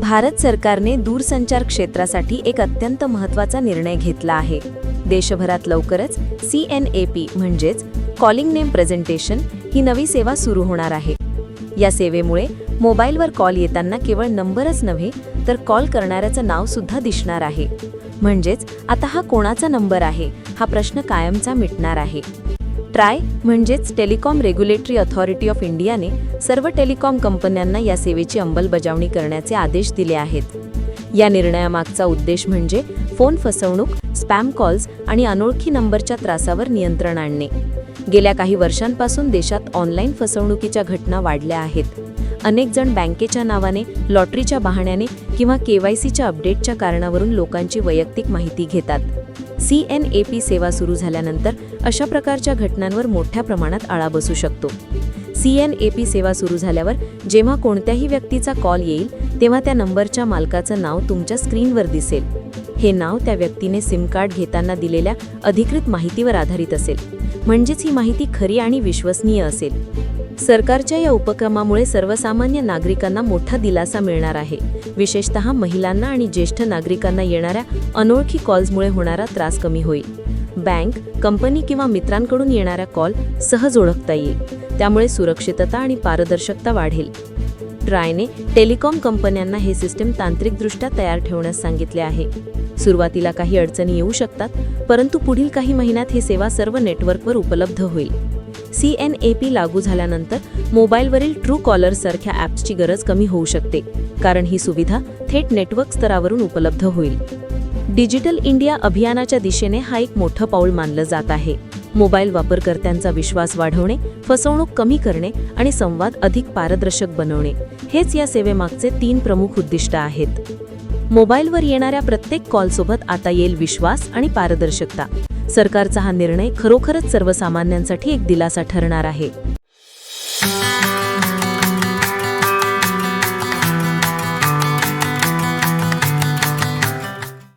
भारत सरकारने दूरसंचार क्षेत्रासाठी एक अत्यंत महत्त्वाचा निर्णय घेतला आहे. देशभरात लवकरच सी एन ए पी म्हणजेच कॉलिंग नेम प्रेझेंटेशन ही नवी सेवा सुरू होणार आहे. या सेवेमुळे मोबाईलवर कॉल येताना केवळ नंबरच नव्हे तर कॉल करणाऱ्याचं नाव सुद्धा दिसणार आहे. म्हणजेच आता हा कोणाचा नंबर आहे हा प्रश्न कायमचा मिटणार आहे. ट्राय म्हणजेच टेलिकॉम रेग्युलेटरी अथॉरिटी ऑफ इंडियाने सर्व टेलिकॉम कंपन्यांना या सेवेची अंमलबजावणी करण्याचे आदेश दिले आहेत. या निर्णयामागचा उद्देश म्हणजे फोन फसवणूक स्पॅम कॉल्स आणि अनोळखी नंबरच्या त्रासावर नियंत्रण आणणे. गेल्या काही वर्षांपासून देशात ऑनलाईन फसवणुकीच्या घटना वाढल्या आहेत. अनेक जण बँकेच्या नावाने लॉटरीच्या बहाण्याने किंवा केवायसीच्या अपडेटच्या कारणावरून लोकांची वैयक्तिक माहिती घेतात. सी एन ए पी सेवा सुरू झाल्यानंतर अशा प्रकारच्या घटनांवर मोठ्या प्रमाणात आळा बसू शकतो. सी एन ए पी सेवा सुरू झाल्यावर जेव्हा कोणत्याही व्यक्तीचा कॉल येईल तेव्हा त्या नंबरच्या मालकाचं नाव तुमच्या स्क्रीनवर दिसेल. हे नाव त्या व्यक्तीने सिम कार्ड घेताना दिलेल्या अधिकृत माहितीवर आधारित असेल. म्हणजेच ही माहिती खरी आणि विश्वसनीय असेल. सरकारच्या या उपक्रमामुळे सर्वसामान्य नागरिकांना मोठा दिलासा मिळणार आहे. विशेषतः महिलांना आणि ज्येष्ठ नागरिकांना येणाऱ्या अनोळखी कॉल्समुळे होणारा त्रास कमी होईल. बँक कंपनी किंवा मित्रांकडून येणाऱ्या कॉल सहज ओळखता येईल. त्यामुळे सुरक्षितता आणि पारदर्शकता वाढेल. ट्रायने टेलिकॉम कंपन्यांना हे सिस्टम तांत्रिकदृष्ट्या तयार ठेवण्यास सांगितले आहे. सुरुवातीला काही अडचणी येऊ शकतात परंतु पुढील काही महिन्यात ही सेवा सर्व नेटवर्कवर उपलब्ध होईल. सी एन ए पी लागू झाल्यानंतर मोबाईलवरील ट्रू कॉलर सारख्या ॲप्सची गरज कमी होऊ शकते कारण ही सुविधा थेट नेटवर्क स्तरावरून उपलब्ध होईल. डिजिटल इंडिया अभियानाच्या दिशेने हा एक मोठं पाऊल मानलं जात आहे. मोबाईल वापरकर्त्यांचा विश्वास वाढवणे फसवणूक कमी करणे आणि संवाद अधिक पारदर्शक बनवणे हेच या सेवेमागचे तीन प्रमुख उद्दिष्ट आहेत. मोबाईलवर येणाऱ्या प्रत्येक कॉलसोबत आता येईल विश्वास आणि पारदर्शकता. सरकारचा हा निर्णय खरोखरच सर्वसामान्यांसाठी एक दिलासा ठरणार आहे.